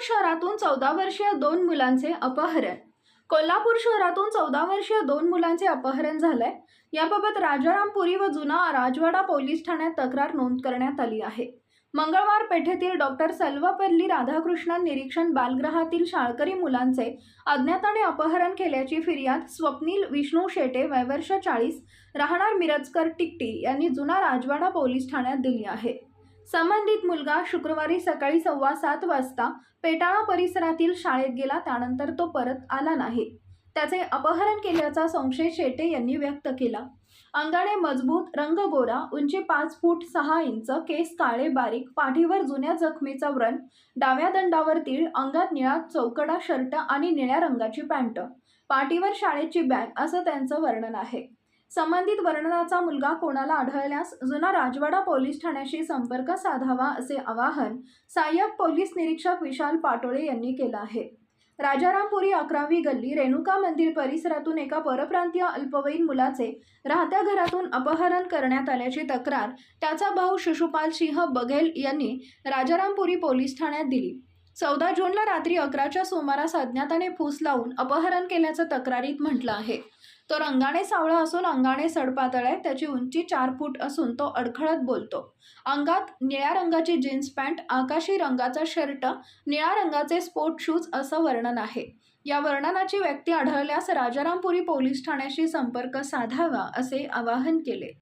शहरातून चौदा वर्षीय दोन मुलांचे अपहरण. कोल्हापूर शहरातून चौदा वर्षीय दोन मुलांचे अपहरण झालंय. याबाबत राजारामपुरी व जुना राजवाडा पोलीस ठाण्यात तक्रार नोंद करण्यात आली आहे. मंगळवार पेठेतील डॉक्टर सल्वापल्ली राधाकृष्णन निरीक्षण बालगृहातील शाळकरी मुलांचे अज्ञाताने अपहरण केल्याची फिर्याद स्वप्नील विष्णू शेटे वयवर्ष चाळीस राहणार मिरजकर टिकटी यांनी जुना राजवाडा पोलीस ठाण्यात दिली आहे. संबंधित मुलगा शुक्रवारी सकाळी सव्वा सात वाजता पेटाळा परिसरातील शाळेत गेला त्यानंतर तो परत आला नाही. त्याचे अपहरण केल्याचा संशय शेटे यांनी व्यक्त केला. अंगाने मजबूत रंग गोरा उंची पाच फूट सहा इंच केस काळे बारीक पाठीवर जुन्या जखमेचा व्रण डाव्या दंडावर तीळ अंगात निळा चौकडा शर्ट आणि निळ्या रंगाची पॅन्ट. पाठीवर शाळेची बॅग असं त्यांचं वर्णन आहे. संबंधित वर्णनाचा मुलगा कोणाला आढळल्यास जुना राजवाडा पोलीस ठाण्याशी संपर्क साधावा असे आवाहन सहाय्यक पोलीस निरीक्षक विशाल पाटोळे यांनी केलं आहे. राजारामपुरी अकरावी गल्ली रेणुका मंदिर परिसरातून एका परप्रांतीय अल्पवयीन मुलाचे राहत्या घरातून अपहरण करण्यात आल्याची तक्रार त्याचा भाऊ शिशुपाल सिंह बघेल यांनी राजारामपुरी पोलीस ठाण्यात दिली. चौदा जूनला रात्री अकराच्या सुमारास अज्ञाताने फूस लावून अपहरण केल्याचं तक्रारीत म्हटलं आहे. तो रंगाने सावळा असून अंगाने सडपातळ आहे. त्याची उंची चार फूट असून तो अडखळत बोलतो. अंगात निळ्या रंगाची जीन्स पॅन्ट आकाशी रंगाचा शर्ट निळ्या रंगाचे स्पोर्ट शूज असं वर्णन आहे. या वर्णनाची व्यक्ती आढळल्यास राजारामपुरी पोलीस ठाण्याशी संपर्क साधावा असे आवाहन केले.